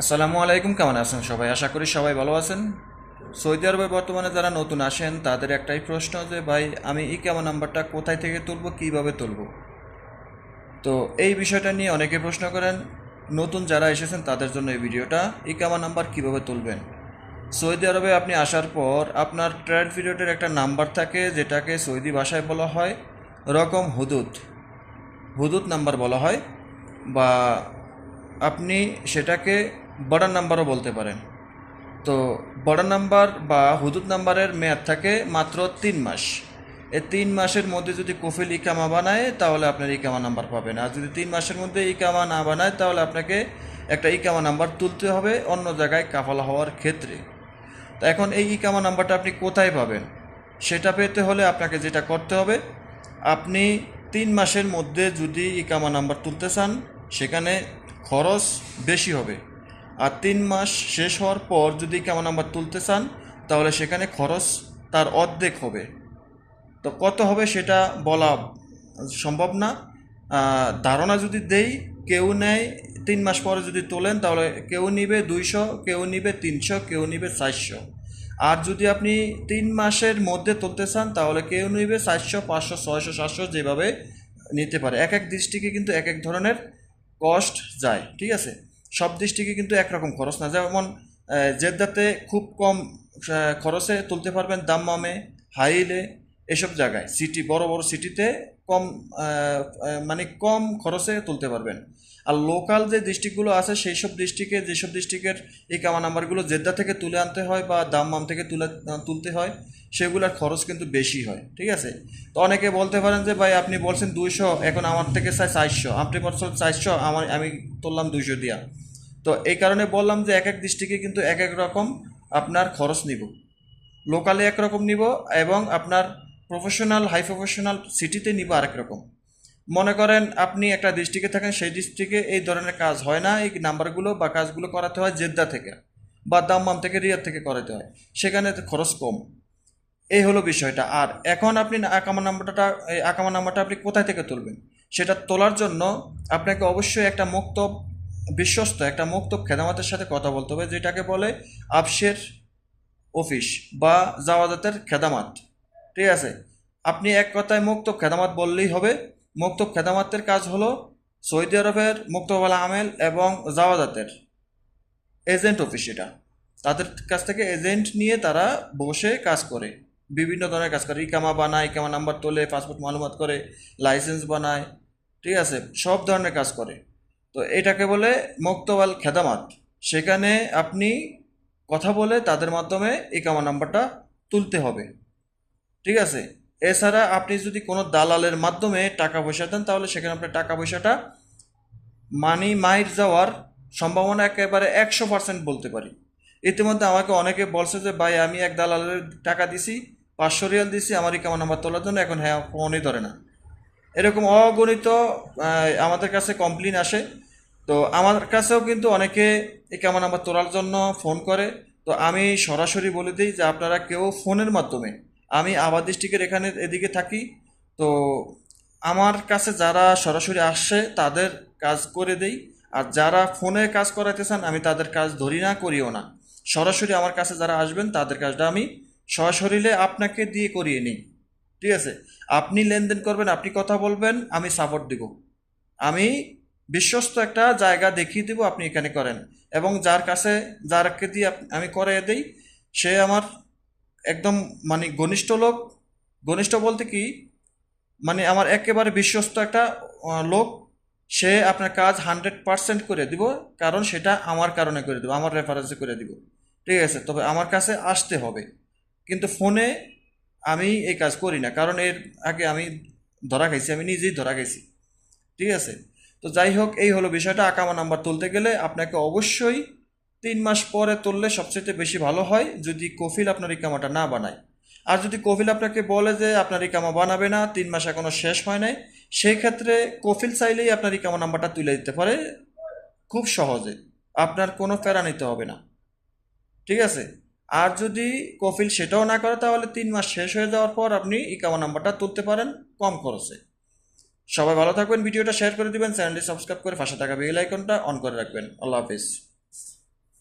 আসসালামু আলাইকুম, কেমন আছেন সবাই? আশা করি সবাই ভালো আছেন। সৌদি আরবে বর্তমানে যারা নতুন আসেন, তাদের একটাই প্রশ্ন যে, ভাই, আমি ই কেমন নাম্বারটা কোথায় থেকে তুলব, কীভাবে তুলব? তো এই বিষয়টা নিয়ে অনেকে প্রশ্ন করেন। নতুন যারা এসেছেন, তাদের জন্য এই ভিডিওটা ই কেমন নাম্বার কীভাবে তুলবেন? সৌদি আরবে আপনি আসার পর আপনার ট্রেড পিরিয়ডের একটা নাম্বার থাকে, যেটাকে সৌদি ভাষায় বলা হয় রকম হুদুদ। হুদুদ নাম্বার বলা হয়, বা আপনি সেটাকে বর্ডার নাম্বারও বলতে পারেন। তো বর্ডার নাম্বার বা হুদুদ নাম্বারের মেয়াদ থাকে মাত্র তিন মাস। এই তিন মাসের মধ্যে যদি কফিল ইকামা বানায়, তাহলে আপনার ইকামা নাম্বার পাবেন। আর যদি তিন মাসের মধ্যে ইকামা না বানায়, তাহলে আপনাকে একটা ইকামা নাম্বার তুলতে হবে অন্য জায়গায় কাফালা হওয়ার ক্ষেত্রে। তা এখন এই ইকামা নাম্বারটা আপনি কোথায় পাবেন? সেটা পেতে হলে আপনাকে যেটা করতে হবে, আপনি তিন মাসের মধ্যে যদি ইকামা নাম্বার তুলতে চান, সেখানে খরচ বেশি হবে। আর তিন মাস শেষ হওয়ার পর যদি কেমন নাম্বার তুলতে চান, তাহলে সেখানে খরচ তার অর্ধেক হবে। তো কত হবে সেটা বলা সম্ভব না। ধারণা যদি দেই, কেউ নেয়, তিন মাস পরে যদি তোলেন, তাহলে কেউ নিবে দুইশো, কেউ নিবে তিনশো, কেউ নিবে চারশো। আর যদি আপনি তিন মাসের মধ্যে তুলতে চান, তাহলে কেউ নিবে চারশো, পাঁচশো, ছয়শো, সাতশো যেভাবে নিতে পারে। এক এক দৃষ্টিকে কিন্তু এক এক ধরনের কস্ট যায়, ঠিক আছে? সব ডিস্ট্রিক্টে কিন্তু একরকম খরচ না। যেমন জেদ্দাতে খুব কম খরচে তুলতে পারবেন দাম্মামে, হাইলে এসব জায়গায়, সিটি, বড় বড় সিটিতে কম মানে কম খরচে তুলতে পারবেন। আর লোকাল যে ডিস্ট্রিক্টগুলো আছে সেই সব ডিস্ট্রিক্টে যেসব ডিস্ট্রিক্টের এই কামা নাম্বারগুলো জেদ্দা থেকে তুলে আনতে হয় বা দাম্মাম থেকে তুলে তুলতে হয়, সেগুলোর খরচ কিন্তু বেশি হয়, ঠিক আছে? তো অনেকে বলতে পারেন যে, ভাই, আপনি বলছেন দুইশো, এখন আমার থেকে চাই চারশো, আপনি বলছেন চারশো, আমার, আমি তুললাম দুইশো দিয়া। তো এই কারণে বললাম যে এক এক ডিস্ট্রিক্টে কিন্তু এক এক রকম আপনার খরচ নিব। লোকালে একরকম নিব এবং আপনার প্রফেশনাল হাই প্রফেশনাল সিটিতে নিব আরেক রকম। মনে করেন আপনি একটা ডিস্ট্রিক্টে থাকেন, সেই ডিস্ট্রিক্টে এই ধরনের কাজ হয় না, এই নাম্বারগুলো বা কাজগুলো করাতে হয় জেদ্দা থেকে বা দাম্মাম থেকে, রিয়াদ থেকে করাতে হয়। সেখানে খরচ কম। এই হলো বিষয়টা। আর এখন আপনি আকামা নাম্বারটা, এই আকামা নাম্বারটা আপনি কোথায় থেকে তুলবেন? সেটা তোলার জন্য আপনাকে অবশ্যই একটা মুক্ত বিশ্বস্ত একটা মুক্ত খেদামাতের সাথে কথা বলতে হবে, যেটাকে বলে আফসের অফিস বা জাওয়াজাতের খেদামাত। ঠিক আছে? আপনি এক কথায় মুক্ত খেদামাত বললেই হবে। মুক্ত খেদামাতের কাজ হলো সৌদি আরবের মুক্তবালা আমেল এবং জাওয়াজাতের এজেন্ট অফিস এটা। তাদের কাছ থেকে এজেন্ট নিয়ে তারা বসে কাজ করে। বিভিন্ন ধরনের কাজ করে। ইকামা বানায়, ইকামা নাম্বার তোলে, পাসপোর্ট মালুমাত করে, লাইসেন্স বানায়, ঠিক আছে? সব ধরনের কাজ করে। তো এটাকে বলে মুক্তবাল খেদামাত। সেখানে আপনি কথা বলে তাদের মাধ্যমে এই ইকামা নাম্বারটা তুলতে হবে। ঠিক আছে? এছাড়া আপনি যদি কোনো দালালের মাধ্যমে টাকা পয়সা দেন, তাহলে সেখানে আপনার টাকা পয়সাটা মানি মাইর যাওয়ার সম্ভাবনা একেবারে একশো পার্সেন্ট বলতে পারি। ইতিমধ্যে আমাকে অনেকে বলছে যে, ভাই, আমি এক দালালের টাকা দিছি, পাঁচশো রিয়াল দিছি, আমার ইকামা নাম্বার তোলার জন্য, এখন হ্যাঁ ফোনই ধরে না। এরকম অগণিত আমাদের কাছে কমপ্লেন আসে। তো আমার কাছেও কিন্তু অনেকে এই কেমন নাম্বার তোলার জন্য ফোন করে। তো আমি সরাসরি বলে দিই যে আপনারা কেউ ফোনের মাধ্যমে, আমি আবাদ ডিস্ট্রিক্টের এখানে এদিকে থাকি। তো আমার কাছে যারা সরাসরি আসছে তাদের কাজ করে দেই। আর যারা ফোনে কাজ করাইতে চান, আমি তাদের কাজ ধরি না, করিও না। সরাসরি আমার কাছে যারা আসবেন, তাদের কাজটা আমি সরাসরিলে আপনাকে দিয়ে করিয়ে নিই। ঠিক আছে? আপনি লেনদেন করবেন, আপনি কথা বলবেন, আমি সাপোর্ট দিব। আমি বিশ্বস্ত একটা জায়গা দেখিয়ে দেবো আপনি এখানে করেন। এবং যার কাছে যারকে দিয়ে আমি করে দেই, সে আমার একদম মানে ঘনিষ্ঠ লোক। ঘনিষ্ঠ বলতে কি মানে আমার একেবারে বিশ্বস্ত একটা লোক। সে আপনার কাজ হান্ড্রেড পার্সেন্ট করে দিব, কারণ সেটা আমার কারণে করে দেবো, আমার রেফারেন্সে করে দিব। ঠিক আছে? তবে আমার কাছে আসতে হবে। কিন্তু ফোনে আমি এই কাজ করি না। কারণ এর আগে আমি ধরা খাইছি, আমি নিজেই ধরা খাইছি। ঠিক আছে? তো যাই হোক, এই হলো বিষয়টা। আকামা নাম্বার তুলতে গেলে আপনাকে অবশ্যই তিন মাস পরে তুললে সবচেয়ে বেশি ভালো হয় যদি কফিল আপনার ইকামাটা না বানায়। আর যদি কফিল আপনাকে বলে যে আপনার ইকামা বানাবে না, তিন মাস এখনও শেষ হয় নাই সেই ক্ষেত্রে কফিল চাইলেই আপনার ইকামা নাম্বারটা তুলে দিতে পারে খুব সহজে। আপনার কোনো প্যারা নিতে হবে না। ঠিক আছে? আর যদি কফিল সেটাও না করে, তাহলে তিন মাস শেষ হয়ে যাওয়ার পর আপনি ইকামা নাম্বারটা তুলতে পারেন কম খরচে। সবাই ভালো থাকবেন, ভিডিওটা শেয়ার করে দিবেন, চ্যানেলটি সাবস্ক্রাইব করে ফাঁসে থাকা বেল আইকনটা অন করে রাখবেন। আল্লাহ হাফিজ।